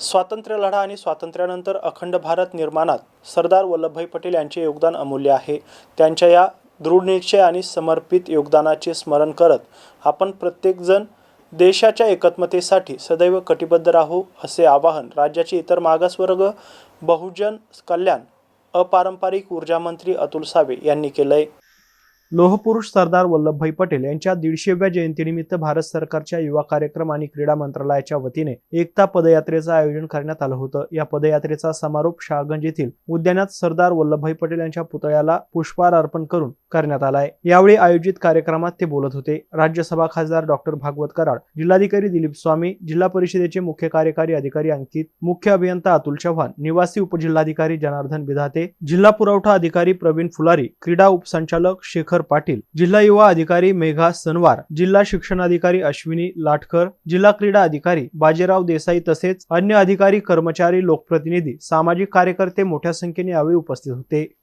स्वातंत्र्य लढा आणि स्वातंत्र्यानंतर अखंड भारत निर्माणात सरदार वल्लभभाई पटेल यांचे योगदान अमूल्य आहे. त्यांच्या या दृढनिश्चय आणि समर्पित योगदानाचे स्मरण करत आपण प्रत्येकजण देशाच्या एकात्मतेसाठी सदैव कटिबद्ध राहू असे आवाहन राज्याचे इतर मागासवर्ग बहुजन कल्याण अपारंपरिक ऊर्जामंत्री अतुल सावे यांनी केलं आहे लोहपुरुष सरदार वल्लभभाई पटेल यांच्या दीडशेव्या जयंतीनिमित्त भारत सरकारच्या युवा कार्यक्रम आणि क्रीडा मंत्रालयाच्या वतीने एकता पदयात्रेचं आयोजन करण्यात आलं होतं. या पदयात्रेचा समारोप शहागंज येथील उद्यानात सरदार वल्लभभाई पटेल यांच्या पुतळ्याला पुष्पहार अर्पण करून करण्यात आलाय. यावेळी आयोजित कार्यक्रमात ते बोलत होते. राज्यसभा खासदार डॉक्टर भागवत कराड जिल्हाधिकारी दिलीप स्वामी जिल्हा परिषदेचे मुख्य कार्यकारी अधिकारी अंकित मुख्य अभियंता अतुल चव्हाण निवासी उपजिल्हाधिकारी जनार्दन बिधाते जिल्हा पुरवठा अधिकारी प्रवीण फुलारी क्रीडा उपसंचालक शेखर पाटील जिल्हा युवा अधिकारी मेघा सनवार जिल्हा शिक्षणाधिकारी अश्विनी लाटकर जिल्हा क्रीडा अधिकारी बाजीराव देसाई तसेच अन्य अधिकारी कर्मचारी लोकप्रतिनिधी सामाजिक कार्यकर्ते मोठ्या संख्येने यावेळी उपस्थित होते.